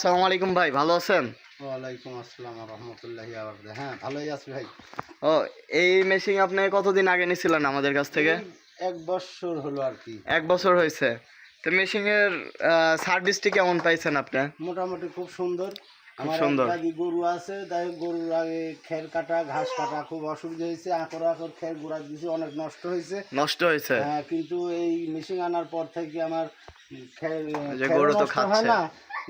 আসসালামু আলাইকুম ভাই ভালো আছেন? ওয়ালাইকুম আসসালাম রহমতুল্লাহি হ্যাঁ ভালোই আছি ভাই। ও এই মেশিন আপনি কতদিন আগে নিছিলেন আমাদের কাছ থেকে? এক বছর হলো আর কি। এক বছর হয়েছে। তো মেশিনের সার্ভিসটি কেমন পাইছেন আপনি? মোটামুটি খুব সুন্দর। আমার সুন্দর। গরু আছে তাই গরুর আগে খের কাটা ঘাস কাটা খুব অসুবিধা হয়েছে। আকর আকর খের গুড়া দিয়েছে অনেক নষ্ট হয়েছে। নষ্ট হয়েছে? হ্যাঁ কিন্তু এই মেশিন আনার পর থেকে আমার খের গরু তো খাচ্ছে। না।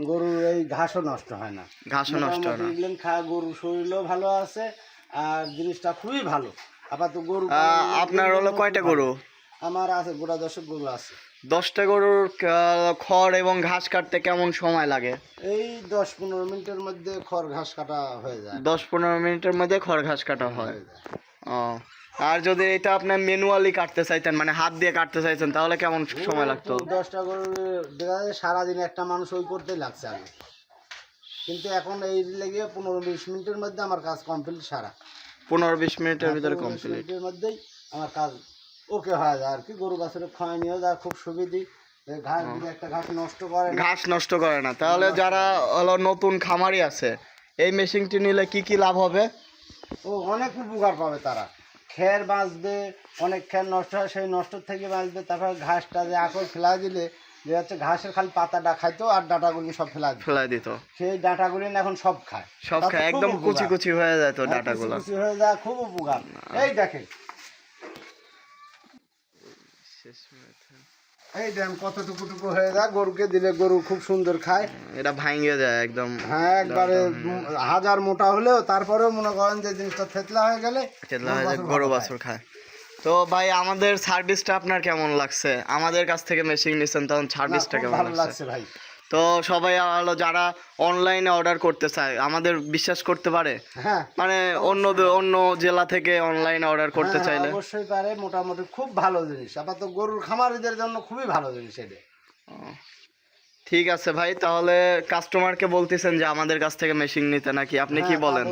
গরুর এই ঘাসও নষ্ট হয় না। ঘাসও নষ্ট হয় না। খা গরু শরীরও ভালো আছে আর জিনিসটা খুবই ভালো। আপাতত গরু আপনার হলো কয়টা গরু? আমার আছে গোটা দশক গরু আছে। দশটা গরুর খড় এবং ঘাস কাটতে কেমন সময় লাগে? এই দশ পনেরো মিনিটের মধ্যে খড় ঘাস কাটা হয়ে যায়। দশ পনেরো মিনিটের মধ্যে খড় ঘাস কাটা হয় যায়। ও আর যদি এটা আপনি ম্যানুয়ালি কাটতে চাইতেন মানে হাত দিয়ে কাটতে চাইছেন তাহলে কেমন সময় লাগতো? দশটা গরু দেখা যায় সারাদিন একটা মানুষ ওই করতেই লাগছে আগে। কিন্তু এখন এই লেগে পনেরো বিশ মিনিটের মধ্যে আমার কাজ কমপ্লিট সারা। পনেরো বিশ মিনিটের ভিতরে কমপ্লিট মিনিটের মধ্যেই আমার কাজ ওকে হয়ে যায়। আর কি গরু গাছের খাওয়া নিয়েও যায় খুব সুবিধি। ঘাস একটা ঘাস নষ্ট করে না। ঘাস নষ্ট করে না। তাহলে যারা হলো নতুন খামারি আছে এই মেশিনটি নিলে কি কি লাভ হবে? ও অনেক উপকার পাবে তারা। খের বাঁচবে অনেক খের নষ্ট হয় সেই নষ্ট থেকে বাঁচবে তারপর ঘাসটা যে আকর ফেলা দিলে যে হচ্ছে ঘাসের খালি পাতাটা খাইতো আর ডাটাগুলি সব ফেলা দিত। ফেলাই দিত। সেই ডাটাগুলি এখন সব খায়। সব খায় একদম কুচি কুচি হয়ে যায় তো হ্যাঁ, ডাটাগুলো। কুচি হয়ে যায় খুব উপকার। এই দেখেন। এই দেন কত টুকু হয়ে যায় গরুকে দিলে গরু খুব সুন্দর খায়। এটা ভাঙে যায় একদম। হ্যাঁ একবারে হাজার মোটা হলেও তারপরেও মনে করেন যে জিনিসটা থেতলা হয়ে গেলে থেতলা হয়ে যায় গরু বাছুর খায়। তো ভাই আমাদের সার্ভিসটা আপনার কেমন লাগছে? আমাদের কাছ থেকে মেশিন নিচ্ছেন তখন সার্ভিসটা কেমন ভালো লাগছে ভাই। তো সবাই হলো যারা অনলাইনে অর্ডার করতে চায় আমাদের বিশ্বাস করতে পারে? হ্যাঁ। মানে অন্য অন্য জেলা থেকে অনলাইনে অর্ডার করতে হ্যাঁ, চাইলে। অবশ্যই পারে মোটামুটি খুব ভালো জিনিস। আপাতত গরুর খামারিদের জন্য খুবই ভালো জিনিস এটা। ঠিক আছে ভাই তাহলে কাস্টমারকে বলতেছেন যে আমাদের কাছ থেকে মেশিন নিতে নাকি আপনি কি হ্যাঁ, বলেন?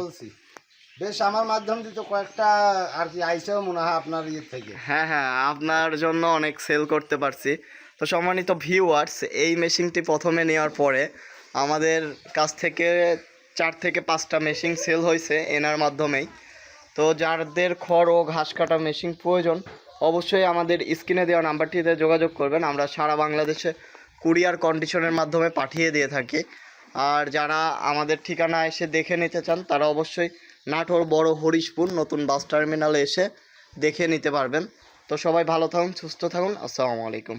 বেশ আমার মাধ্যম দিয়ে তো কয়েকটা আর কি আইসেও মনে হয় আপনার ইয়ে থেকে। হ্যাঁ হ্যাঁ আপনার জন্য অনেক সেল করতে পারছি। তো সম্মানিত ভিউয়ার্স এই মেশিনটি প্রথমে নেওয়ার পরে আমাদের কাছ থেকে চার থেকে পাঁচটা মেশিন সেল হয়েছে এনার মাধ্যমেই। তো যাদের খড় ও ঘাস কাটা মেশিন প্রয়োজন, অবশ্যই আমাদের স্ক্রিনে দেওয়া নাম্বারটিতে যোগাযোগ করবেন। আমরা সারা বাংলাদেশে কুরিয়ার কন্ডিশনের মাধ্যমে পাঠিয়ে দিয়ে থাকি। আর যারা আমাদের ঠিকানা এসে দেখে নিতে চান, তারা অবশ্যই নাটোর বড় হরিশপুর নতুন বাস টার্মিনালে এসে দেখে নিতে পারবেন। তো সবাই ভালো থাকুন, সুস্থ থাকুন। আসসালামু আলাইকুম।